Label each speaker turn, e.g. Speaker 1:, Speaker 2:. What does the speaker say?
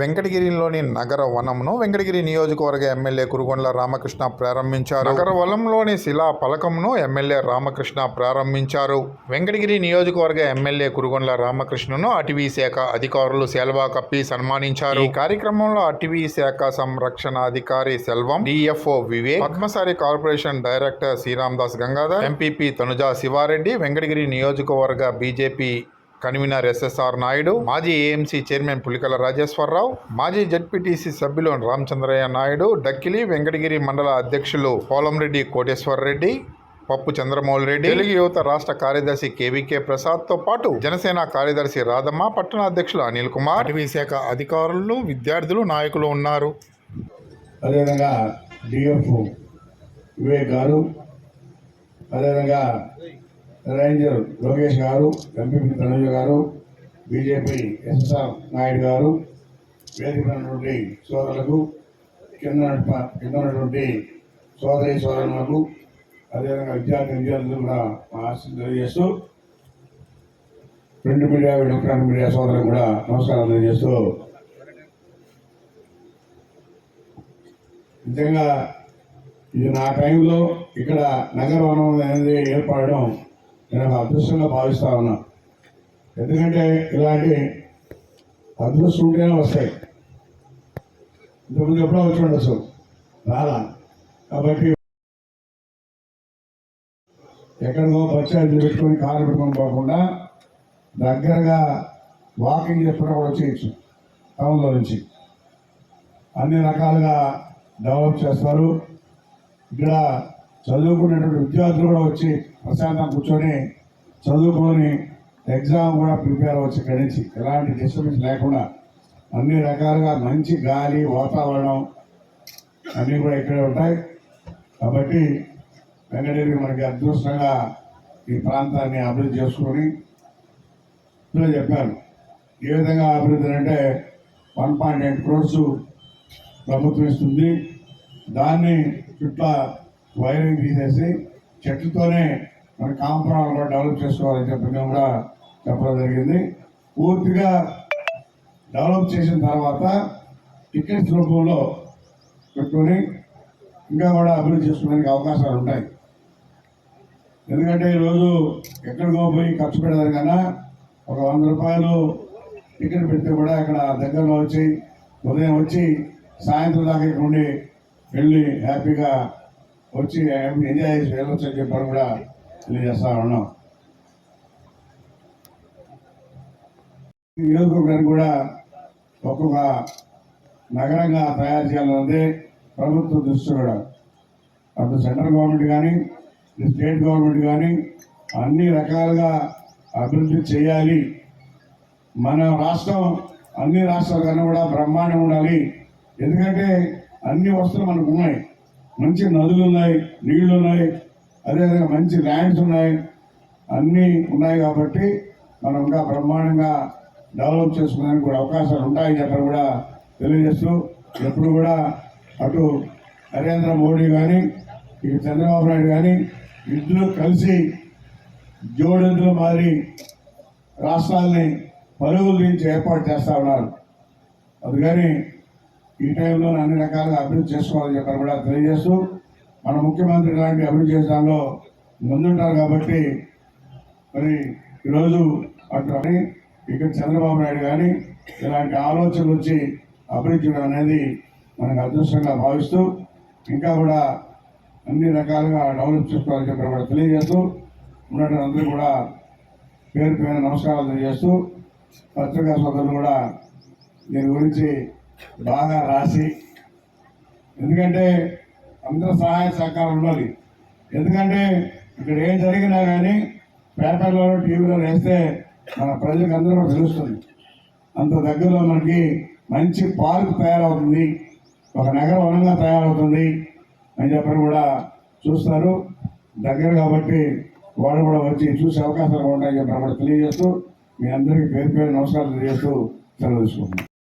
Speaker 1: వెంకటగిరిలోని నగర వనంను వెంకటగిరి నియోజకవర్గ ఎమ్మెల్యే కురుగొండ్ల రామకృష్ణ ప్రారంభించారు. నగర వనంలోని శిలా ఫలకమును ఎమ్మెల్యే రామకృష్ణ ప్రారంభించారు. వెంకటగిరి నియోజకవర్గ ఎమ్మెల్యే కురుగొండ్ల రామకృష్ణను అటవీ శాఖ అధికారులు సెల్వా కప్పి సన్మానించారు. ఈ కార్యక్రమంలో అటవీ శాఖ సంరక్షణ అధికారి Selvam DFO Vivek Padmasari corporation director Sriram Das Gangadhar MPP Tanuja Sivareddy Venkatagiri నియోజకవర్గ బీజేపీ కన్వీనర్ ఎస్ఎస్ఆర్ నాయుడు మాజీ ఏఎంసీ చైర్మన్ పులికల రాజేశ్వరరావు మాజీ జడ్పీటీసీ సభ్యులు రామచంద్రయ్య నాయుడు డక్కిలి వెంకటగిరి మండల అధ్యక్షులు పోలంరెడ్డి కోటేశ్వరరెడ్డి పప్పు చంద్రమౌళి రెడ్డి తెలుగు యువత రాష్ట్ర కార్యదర్శి కేవీకే ప్రసాద్తో పాటు జనసేన కార్యదర్శి రాధమ్మ పట్టణ అధ్యక్షులు అనిల్ కుమార్ అటవీ శాఖ అధికారులు విద్యార్థులు నాయకులు ఉన్నారు.
Speaker 2: అదేవిధంగా డిఎఫ్ వివేక్ గారు అదేవిధంగా రేంజర్ లోకేష్ గారు ఎంపీపీ తనుజ గారు బీజేపీ ఎస్ఎస్ఆర్ నాయుడు గారు వేదిక ఉన్నటువంటి సోదరులకు కింద కిందనటువంటి కింద ఉన్నటువంటి సోదరి సోదరులకు అదేవిధంగా విద్యార్థి విద్యార్థులు కూడా మా ఆశలు తెలియజేస్తూ ప్రింట్ మీడియా ఎలక్ట్రానిక్ మీడియా సోదరులకు కూడా నమస్కారం తెలియజేస్తూ నిజంగా ఇది నా టైంలో ఇక్కడ నగర వనం అనేది ఏర్పడడం నేను ఒక అదృష్టంగా భావిస్తా ఉన్నా. ఎందుకంటే ఇలాంటి అదృష్టం ఉంటేనే వస్తాయి. ఇంతకుముందు ఎప్పుడో వచ్చి ఉండొచ్చు. రాలా. కాబట్టి ఎక్కడికో పంచాయతీలు పెట్టుకొని కారు పెట్టుకొని పోకుండా దగ్గరగా వాకింగ్ చేసుకుంటూ కూడా చేయొచ్చు. టౌన్లో నుంచి. అన్ని రకాలుగా డెవలప్ చేస్తారు. ఇక్కడ చదువుకునేటువంటి విద్యార్థులు కూడా వచ్చి ప్రశాంతంగా కూర్చొని చదువుకొని ఎగ్జామ్ కూడా ప్రిపేర్ అవ్వచ్చు ఇక్కడి నుంచి. ఎలాంటి డిస్టర్బెన్స్ లేకుండా అన్ని రకాలుగా మంచి గాలి వాతావరణం అన్నీ కూడా ఇక్కడే ఉంటాయి. కాబట్టి వెంకటగిరి మనకి అదృష్టంగా ఈ ప్రాంతాన్ని అభివృద్ధి చేసుకొని ఇప్పుడే చెప్పాను. ఏ విధంగా అభివృద్ధి అంటే వన్ పాయింట్ ఎయిట్ క్రోర్స్ ప్రభుత్వం ఇస్తుంది. దాన్ని చుట్టూ వైరింగ్ తీసేసి చెట్లతోనే మన కాంపౌండ్ కూడా డెవలప్ చేసుకోవాలని చెప్పడం కూడా చెప్పడం జరిగింది. పూర్తిగా డెవలప్ చేసిన తర్వాత టికెట్స్ రూపంలో పెట్టుకొని ఇంకా కూడా అభివృద్ధి చేసుకోవడానికి అవకాశాలు ఉంటాయి. ఎందుకంటే ఈరోజు ఎక్కడికో పోయి ఖర్చు పెడదాని కన్నా ఒక వంద రూపాయలు టికెట్ పెడితే కూడా ఇక్కడ దగ్గరలో వచ్చి ఉదయం వచ్చి సాయంత్రం దాకా ఇక్కడ ఉండి వెళ్ళి హ్యాపీగా వచ్చి ఎంజాయ్ చేసి వెళ్ళొచ్చు చెప్పని కూడా తెలియజేస్తా ఉన్నాం. నియోజకవర్గాన్ని కూడా ఒక్కొక్క నగరంగా తయారు చేయాలన్నది ప్రభుత్వ దృష్టి కూడా. అటు సెంట్రల్ గవర్నమెంట్ కానీ స్టేట్ గవర్నమెంట్ కానీ అన్ని రకాలుగా అభివృద్ధి చేయాలి. మన రాష్ట్రం అన్ని రాష్ట్రాల కన్నా కూడా బ్రహ్మాండం ఉండాలి. ఎందుకంటే అన్ని వస్తువులు మనకు ఉన్నాయి. మంచి నదులు ఉన్నాయి నీళ్ళు ఉన్నాయి అదేవిధంగా మంచి ల్యాండ్స్ ఉన్నాయి. అన్నీ ఉన్నాయి కాబట్టి మనం ఇంకా బ్రహ్మాండంగా డెవలప్ చేసుకోవడానికి కూడా అవకాశాలు ఉంటాయని చెప్పని కూడా తెలియజేస్తూ ఎప్పుడు కూడా అటు నరేంద్ర మోడీ కానీ ఇటు చంద్రబాబు నాయుడు కానీ ఇద్దరు కలిసి జోడెద్దుల మాదిరి రాష్ట్రాల్ని పరుగులు నుంచి ఏర్పాటు చేస్తూ ఉన్నారు. అందుకని ఈ టైంలో అన్ని రకాలుగా అభివృద్ధి చేసుకోవాలని చెప్పని కూడా తెలియజేస్తూ మన ముఖ్యమంత్రి ఇలాంటి అభివృద్ధి చేయడంలో ముందుంటారు కాబట్టి మరి ఈరోజు అటు అని ఇక్కడ చంద్రబాబు నాయుడు కానీ ఇలాంటి ఆలోచనలు వచ్చి అభివృద్ధి చేయడం అనేది మనకు అదృష్టంగా భావిస్తూ ఇంకా కూడా అన్ని రకాలుగా డెవలప్ చేసుకోవాలని చెప్పి కూడా తెలియజేస్తూ ఉన్నటువంటి అందరూ కూడా పేరు పేరు నమస్కారాలు తెలియజేస్తూ పత్రికా సోదరులు కూడా దీని గురించి బాగా రాసి ఎందుకంటే అందరూ సహాయ సహకారం ఉండాలి. ఎందుకంటే ఇక్కడ ఏం జరిగినా కానీ పేపర్లో టీవీలో వేస్తే మన ప్రజలకు అందరూ తెలుస్తుంది. అంత దగ్గరలో మనకి మంచి పార్క్ తయారవుతుంది. ఒక నగర వనంగా తయారవుతుంది. అని చెప్పని కూడా చూస్తారు. దగ్గర కాబట్టి వాళ్ళు కూడా వచ్చి చూసే అవకాశాలు ఉంటాయని చెప్పి కూడా తెలియజేస్తూ మీ అందరికీ పేరు పేరు నమస్కారాలు తెలియజేస్తూ సెలవు తీసుకుంటున్నాను.